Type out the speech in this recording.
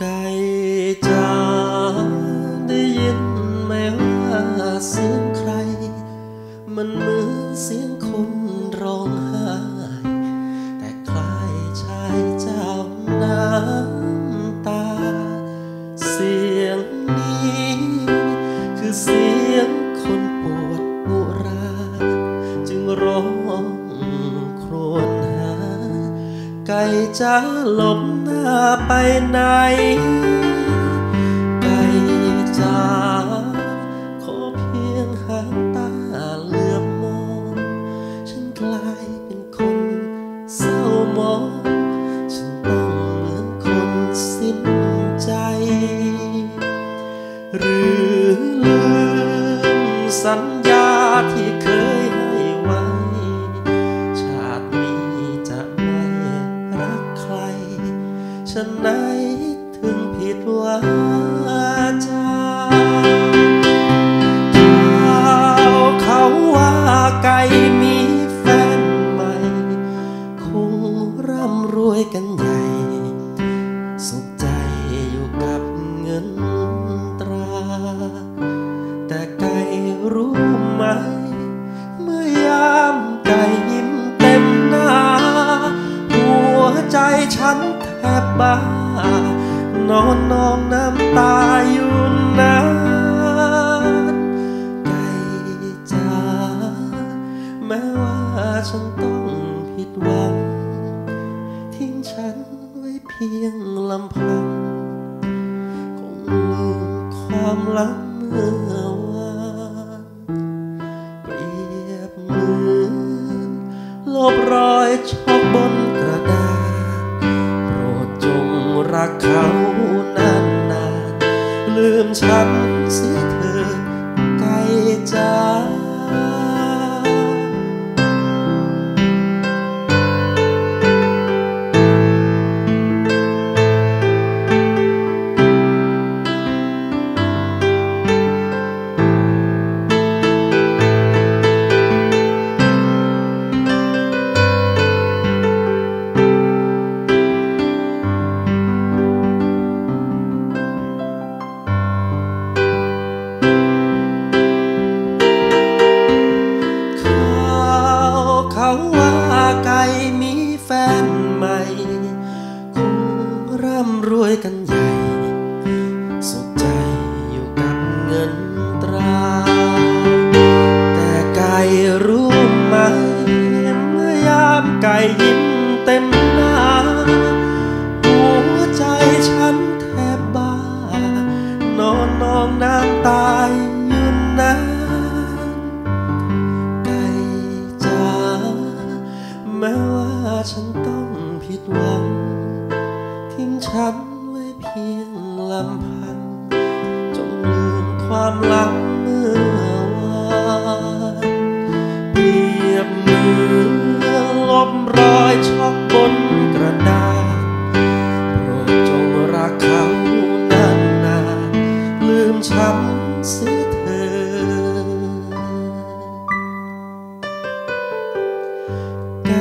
ไก่จ๋าได้ยินไหมว่าเสียงใคร มันเหมือนเสียงคน จะหลบหน้าไปไหน ไก่จ๋าขอเพียงหางตาเหลือบมอง ฉันกลายเป็นคนเศร้ามอง ฉันต้องเหมือนคนสิ้นใจ หรือลืมสัญ ฉันไหนถึงผิดวา บ้า นอนนองน้ำตาอยู่นานไก่จ๋าแม้ว่าฉันต้องผิดหวัง ทิ้งฉันไว้เพียงลำพัง คงลืมความลังเมื่อ รั เต็มหน้า หัวใจฉันแทบบ้า นอนนองน้ำตายอยู่นานไก่จ๋าแม้ว่าฉันต้องผิดหวัง ทิ้งฉันไว้เพียงลำพัง จงลืมความหลัง บรอยช็อกบนกระดาษโปรดจงรักเขานานนานลืมช้ำเสียเธอไก